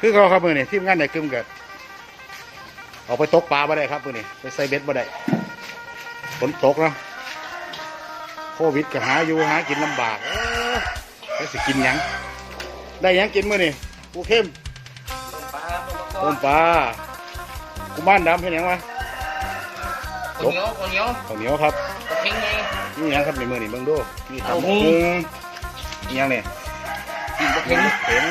คือเขาครับมือนี่ทีมงานไหนกึมกันออกไปตกปลาบ่ได้ครับมือนี่ไปใส่เบ็ดบ่ได้ฝนตกเนาะโควิดก็หาอยู่หากินลำบากเอ้อแล้วสิกินหยังได้หยังกินมือนี่ปูเข้มปลาต้มปลากุมารดำเป็นหยังวะข้าวเหนียวข้าวเหนียวข้าวเหนียวครับกระทิ้งไงนี่หยังครับในมือนี่เบิ่งดูนี่เอาตำหุหุงงนี่หยังเนี่ย กินกระเข็งงเข็ง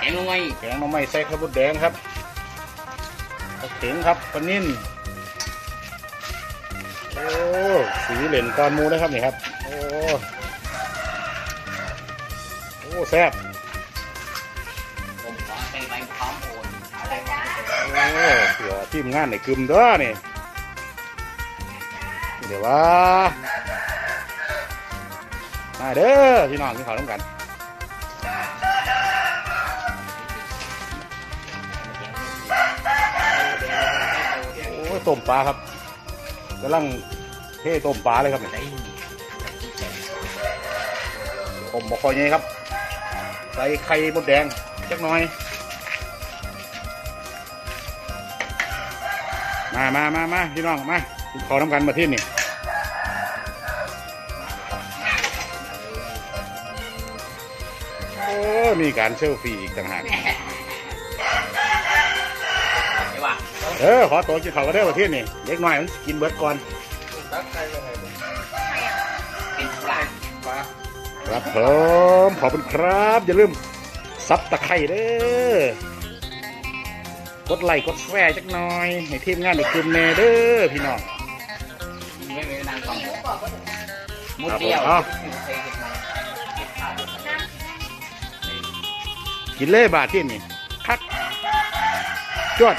แกงลงไงแกงหน้ำไม้ใส่ข้าวบดแดงครับเข็งครับปลานิ่นโอ้สีเหล่นกอนมูนะครับนี่ครับ โอ้โอ้แซ่บผมขอใส่ใบพร้อมโอนอะไรวะโอ้เสือทีมงานในกึมเด้อนี่เดี๋ยวว่ามาเด้อพี่น้องที่เขาต้องกัน ต้มปลาครับกำลังเทต้มปลาเลยครับเนี่ยผมบอกคอยไงครับ ใส่ไข่มดแดงจักหน่อย มามามามาพี่น้องมากินขอน้ำกันมาที่นี่โอ้มีการเซลฟี่อีกต่างหาก เออขอตัวกินข้าวกันเด้อประเทศนี่เด็กน้อยมันสิกินเบิดก่อนเป็นปลาครับผมขอบคุณครับ อย่าลืมซับตะไคร้เด้อกดไลค์กดแชร์จักหน่อย ให้ทีมงานได้กลุ่มแน่เด้อพี่น้องไม่ไม่นางฟังมุดเดียวกินเลยบาทที่นี่คักจวด